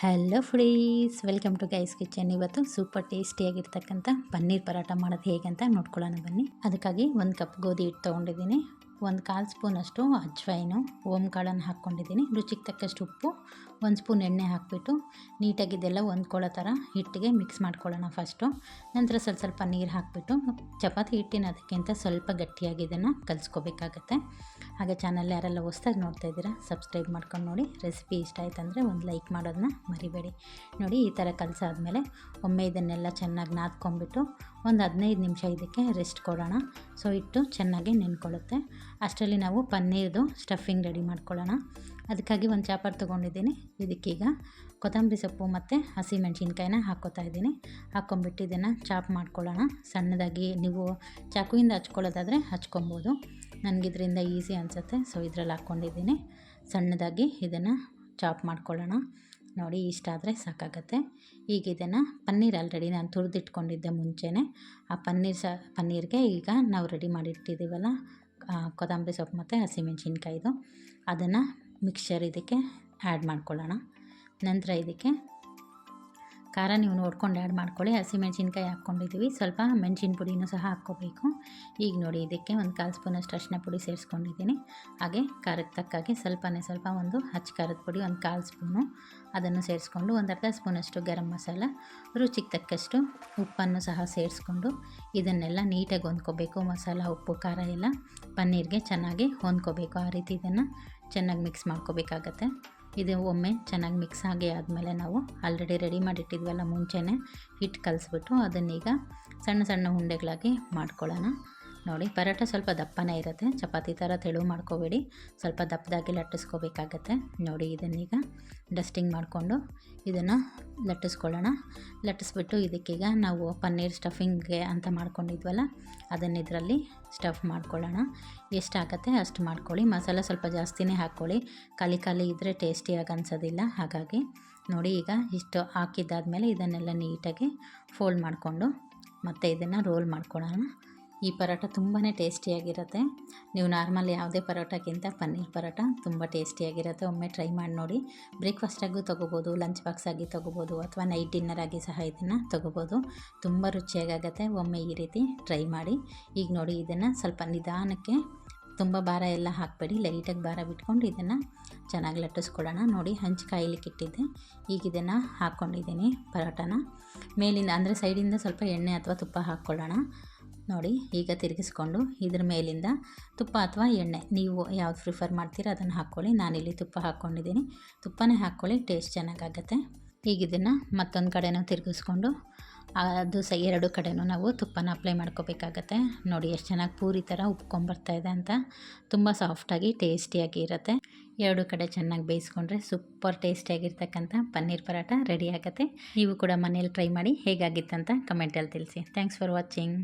Hello friends welcome to guys kitchen ಇವತ್ತು super ಟೇಸ್ಟಿಯಾಗಿರ್ತಕ್ಕಂಥ ಪನ್ನೀರ್ ಪರಾಟ ಮಾಡೋದು ಹೇಗೆ ಅಂತ ನೋಡ್ಕೊಳ್ಳೋಣ ಬನ್ನಿ. ಅದಕ್ಕಾಗಿ ಒಂದು ಕಪ್ ಗೋಧಿ ಹಿಟ್ಟು ತೊಗೊಂಡಿದ್ದೀನಿ. ಒಂದು ಕಾಲು ಸ್ಪೂನಷ್ಟು ಅಜ್ವೈನು ಓಮ್ ಕಾಳನ್ನು ಹಾಕ್ಕೊಂಡಿದ್ದೀನಿ. ರುಚಿಗೆ ತಕ್ಕಷ್ಟು ಉಪ್ಪು, ಒಂದು ಸ್ಪೂನ್ ಎಣ್ಣೆ ಹಾಕಿಬಿಟ್ಟು ನೀಟಾಗಿ ಇದೆಲ್ಲ ಹೊಂದ್ಕೊಳ್ಳೋ ಥರ ಹಿಟ್ಟಿಗೆ ಮಿಕ್ಸ್ ಮಾಡ್ಕೊಳ್ಳೋಣ ಫಸ್ಟು ನಂತರ ಸ್ವಲ್ಪ ಸ್ವಲ್ಪ ನೀರು ಹಾಕಿಬಿಟ್ಟು ಚಪಾತಿ ಹಿಟ್ಟಿನ ಅದಕ್ಕಿಂತ ಸ್ವಲ್ಪ ಗಟ್ಟಿಯಾಗಿ ಇದನ್ನು ಕಲಿಸ್ಕೋಬೇಕಾಗತ್ತೆ. ಹಾಗೆ ಚಾನಲ್ ಯಾರೆಲ್ಲ ಹೊಸ್ದಾಗಿ ನೋಡ್ತಾ ಇದ್ದೀರಾ ಸಬ್ಸ್ಕ್ರೈಬ್ ಮಾಡ್ಕೊಂಡು ನೋಡಿ. ರೆಸಿಪಿ ಇಷ್ಟ ಆಯ್ತು ಅಂದರೆ ಒಂದು ಲೈಕ್ ಮಾಡೋದನ್ನ ಮರಿಬೇಡಿ. ನೋಡಿ, ಈ ಥರ ಕಲಸಾದ್ಮೇಲೆ ಒಮ್ಮೆ ಇದನ್ನೆಲ್ಲ ಚೆನ್ನಾಗಿ ನಾದ್ಕೊಂಬಿಟ್ಟು ಒಂದು ಹದಿನೈದು ನಿಮಿಷ ಇದಕ್ಕೆ ರೆಸ್ಟ್ ಕೊಡೋಣ. ಸೊ ಇಟ್ಟು ಚೆನ್ನಾಗಿ ನೆನ್ಕೊಳ್ಳುತ್ತೆ. ಅಷ್ಟರಲ್ಲಿ ನಾವು ಪನ್ನೀರ್ದು ಸ್ಟಫಿಂಗ್ ರೆಡಿ ಮಾಡ್ಕೊಳ್ಳೋಣ. ಅದಕ್ಕಾಗಿ ಒಂದು ಚಾಪರ್ ತೊಗೊಂಡಿದ್ದೀನಿ. ಇದಕ್ಕೀಗ ಕೊತ್ತಂಬರಿ ಸೊಪ್ಪು ಮತ್ತು ಹಸಿಮೆಣ್ಸಿನ್ಕಾಯಿನ ಹಾಕ್ಕೋತಾ ಇದ್ದೀನಿ. ಹಾಕ್ಕೊಂಬಿಟ್ಟು ಇದನ್ನು ಚಾಪ್ ಮಾಡ್ಕೊಳ್ಳೋಣ. ಸಣ್ಣದಾಗಿ ನೀವು ಚಾಕುವಿಂದ ಹಚ್ಕೊಳ್ಳೋದಾದರೆ ಹಚ್ಕೊಬೋದು. ನನಗಿದ್ರಿಂದ ಈಸಿ ಅನಿಸುತ್ತೆ. ಸೊ ಇದರಲ್ಲಿ ಹಾಕ್ಕೊಂಡಿದ್ದೀನಿ. ಸಣ್ಣದಾಗಿ ಇದನ್ನು ಚಾಪ್ ಮಾಡ್ಕೊಳ್ಳೋಣ. ನೋಡಿ ಇಷ್ಟ ಆದರೆ ಸಾಕಾಗತ್ತೆ. ಈಗ ಇದನ್ನು ಪನ್ನೀರ್ ಆಲ್ರೆಡಿ ನಾನು ತುರಿದಿಟ್ಕೊಂಡಿದ್ದೆ ಮುಂಚೆನೇ. ಆ ಪನ್ನೀರ್ ಸ ಪನ್ನೀರ್ಗೆ ಈಗ ನಾವು ರೆಡಿ ಮಾಡಿಟ್ಟಿದ್ದೀವಲ್ಲ ಕೊತ್ತಂಬರಿ ಸೊಪ್ಪು ಮತ್ತು ಹಸಿಮೆಣ್ಸಿನ್ಕಾಯಿದು. ಅದನ್ನು ಮಿಕ್ಸರ್ ಇದಕ್ಕೆ ಆ್ಯಡ್ ಮಾಡ್ಕೊಳ್ಳೋಣ. ನಂತರ ಇದಕ್ಕೆ ಖಾರ ನೀವು ನೋಡ್ಕೊಂಡು ಆ್ಯಡ್ ಮಾಡ್ಕೊಳ್ಳಿ. ಹಸಿಮೆಣ್ಸಿನ್ಕಾಯಿ ಹಾಕ್ಕೊಂಡಿದ್ದೀವಿ ಸ್ವಲ್ಪ ಮೆಣಸಿನ ಪುಡಿನೂ ಸಹ ಹಾಕ್ಕೋಬೇಕು. ಈಗ ನೋಡಿ ಇದಕ್ಕೆ ಒಂದು ಕಾಲು ಸ್ಪೂನಷ್ಟು ಅರಿಶಿನ ಪುಡಿ ಸೇರಿಸ್ಕೊಂಡಿದ್ದೀನಿ. ಹಾಗೆ ಖಾರಕ್ಕೆ ತಕ್ಕಾಗೆ ಸ್ವಲ್ಪನೇ ಸ್ವಲ್ಪ ಒಂದು ಹಚ್ಚ ಖಾರದ ಪುಡಿ ಒಂದು ಕಾಲು ಸ್ಪೂನು ಅದನ್ನು ಸೇರಿಸ್ಕೊಂಡು ಒಂದು ಅರ್ಧ ಸ್ಪೂನಷ್ಟು ಗರಂ ಮಸಾಲ, ರುಚಿಗೆ ತಕ್ಕಷ್ಟು ಉಪ್ಪನ್ನು ಸಹ ಸೇರಿಸ್ಕೊಂಡು ಇದನ್ನೆಲ್ಲ ನೀಟಾಗಿ ಹೊಂದ್ಕೋಬೇಕು. ಮಸಾಲ, ಉಪ್ಪು, ಖಾರ ಎಲ್ಲ ಪನ್ನೀರ್ಗೆ ಚೆನ್ನಾಗಿ ಹೊಂದ್ಕೋಬೇಕು. ಆ ರೀತಿ ಇದನ್ನು ಚೆನ್ನಾಗಿ ಮಿಕ್ಸ್ ಮಾಡ್ಕೋಬೇಕಾಗತ್ತೆ. ಇದು ಒಮ್ಮೆ ಚೆನ್ನಾಗಿ ಮಿಕ್ಸ್ ಆಗಿ ಆದಮೇಲೆ ನಾವು ಆಲ್ರೆಡಿ ರೆಡಿ ಮಾಡಿಟ್ಟಿದ್ವಲ್ಲ ಮುಂಚೆನೇ ಹಿಟ್ಟು ಕಲಿಸ್ಬಿಟ್ಟು ಅದನ್ನೀಗ ಸಣ್ಣ ಸಣ್ಣ ಉಂಡೆಗಳಾಗಿ ಮಾಡ್ಕೊಳ್ಳೋಣ. ನೋಡಿ, ಪರೋಟ ಸ್ವಲ್ಪ ದಪ್ಪನೇ ಇರುತ್ತೆ. ಚಪಾತಿ ಥರ ತೆಳು ಮಾಡ್ಕೋಬೇಡಿ. ಸ್ವಲ್ಪ ದಪ್ಪದಾಗಿ ಲಟ್ಟಿಸ್ಕೋಬೇಕಾಗತ್ತೆ. ನೋಡಿ, ಇದನ್ನೀಗ ಡಸ್ಟಿಂಗ್ ಮಾಡಿಕೊಂಡು ಇದನ್ನು ಲಟ್ಟಿಸ್ಕೊಳ್ಳೋಣ. ಲಟ್ಟಿಸ್ಬಿಟ್ಟು ಇದಕ್ಕೀಗ ನಾವು ಪನ್ನೀರ್ ಸ್ಟಫಿಂಗ್ಗೆ ಅಂತ ಮಾಡ್ಕೊಂಡಿದ್ವಲ್ಲ, ಅದನ್ನು ಇದರಲ್ಲಿ ಸ್ಟಫ್ ಮಾಡ್ಕೊಳ್ಳೋಣ. ಎಷ್ಟಾಗತ್ತೆ ಅಷ್ಟು ಮಾಡ್ಕೊಳ್ಳಿ. ಮಸಾಲೆ ಸ್ವಲ್ಪ ಜಾಸ್ತಿನೇ ಹಾಕ್ಕೊಳ್ಳಿ. ಖಾಲಿ ಖಾಲಿ ಇದ್ದರೆ ಟೇಸ್ಟಿಯಾಗಿ ಅನ್ಸೋದಿಲ್ಲ. ಹಾಗಾಗಿ ನೋಡಿ ಈಗ ಇಷ್ಟು ಹಾಕಿದ್ದಾದ್ಮೇಲೆ ಇದನ್ನೆಲ್ಲ ನೀಟಾಗಿ ಫೋಲ್ಡ್ ಮಾಡಿಕೊಂಡು ಮತ್ತು ಇದನ್ನು ರೋಲ್ ಮಾಡ್ಕೊಳ್ಳೋಣ. ಈ ಪರೋಟ ತುಂಬಾ ಟೇಸ್ಟಿಯಾಗಿರುತ್ತೆ. ನೀವು ನಾರ್ಮಲ್ ಯಾವುದೇ ಪರೋಟಕ್ಕಿಂತ ಪನ್ನೀರ್ ಪರೋಟ ತುಂಬ ಟೇಸ್ಟಿಯಾಗಿರುತ್ತೆ. ಒಮ್ಮೆ ಟ್ರೈ ಮಾಡಿ ನೋಡಿ. ಬ್ರೇಕ್ಫಾಸ್ಟಾಗೂ ತೊಗೋಬೋದು, ಲಂಚ್ ಬಾಕ್ಸಾಗಿ ತೊಗೋಬೋದು, ಅಥವಾ ನೈಟ್ ಡಿನ್ನರ್ ಆಗಿ ಸಹ ಇದನ್ನು ತೊಗೋಬೋದು. ತುಂಬ ರುಚಿಯಾಗತ್ತೆ ಒಮ್ಮೆ ಈ ರೀತಿ ಟ್ರೈ ಮಾಡಿ. ಈಗ ನೋಡಿ ಇದನ್ನು ಸ್ವಲ್ಪ ನಿಧಾನಕ್ಕೆ ತುಂಬ ಭಾರ ಎಲ್ಲ ಹಾಕಬೇಡಿ. ಲೈಟಾಗಿ ಭಾರ ಬಿಟ್ಕೊಂಡು ಇದನ್ನು ಚೆನ್ನಾಗಿ ಲಟ್ಟಿಸ್ಕೊಳ್ಳೋಣ. ನೋಡಿ, ಹಂಚು ಕಾಯಿಲಿಕ್ಕೆ ಇಟ್ಟಿದ್ದೆ. ಈಗ ಇದನ್ನು ಹಾಕ್ಕೊಂಡಿದ್ದೀನಿ ಪರೋಟನ. ಮೇಲಿಂದ, ಅಂದರೆ ಸೈಡಿಂದ ಸ್ವಲ್ಪ ಎಣ್ಣೆ ಅಥವಾ ತುಪ್ಪ ಹಾಕ್ಕೊಳ್ಳೋಣ. ನೋಡಿ, ಈಗ ತಿರುಗಿಸ್ಕೊಂಡು ಇದ್ರ ಮೇಲಿಂದ ತುಪ್ಪ ಅಥವಾ ಎಣ್ಣೆ. ನೀವು ಯಾವ್ದು ಪ್ರಿಫರ್ ಮಾಡ್ತೀರೋ ಅದನ್ನು ಹಾಕ್ಕೊಳ್ಳಿ. ನಾನಿಲ್ಲಿ ತುಪ್ಪ ಹಾಕ್ಕೊಂಡಿದ್ದೀನಿ. ತುಪ್ಪನೇ ಹಾಕ್ಕೊಳ್ಳಿ ಟೇಸ್ಟ್ ಚೆನ್ನಾಗಾಗತ್ತೆ. ಈಗ ಇದನ್ನು ಮತ್ತೊಂದು ಕಡೆನೂ ತಿರುಗಿಸ್ಕೊಂಡು, ಅದು ಸಹ ಎರಡು ಕಡೆನೂ ನಾವು ತುಪ್ಪನ ಅಪ್ಲೈ ಮಾಡ್ಕೋಬೇಕಾಗತ್ತೆ. ನೋಡಿ, ಎಷ್ಟು ಚೆನ್ನಾಗಿ ಪೂರಿ ಥರ ಉಪ್ಕೊಂಬರ್ತಾ ಇದೆ ಅಂತ. ತುಂಬ ಸಾಫ್ಟಾಗಿ ಟೇಸ್ಟಿಯಾಗಿ ಇರುತ್ತೆ. ಎರಡು ಕಡೆ ಚೆನ್ನಾಗಿ ಬೇಯಿಸ್ಕೊಂಡ್ರೆ ಸೂಪರ್ ಟೇಸ್ಟಿಯಾಗಿರ್ತಕ್ಕಂಥ ಪನ್ನೀರ್ ಪರಾಟ ರೆಡಿ ಆಗುತ್ತೆ. ನೀವು ಕೂಡ ಮನೇಲಿ ಟ್ರೈ ಮಾಡಿ ಹೇಗಾಗಿತ್ತಂತ ಕಮೆಂಟಲ್ಲಿ ತಿಳಿಸಿ. Thanks for watching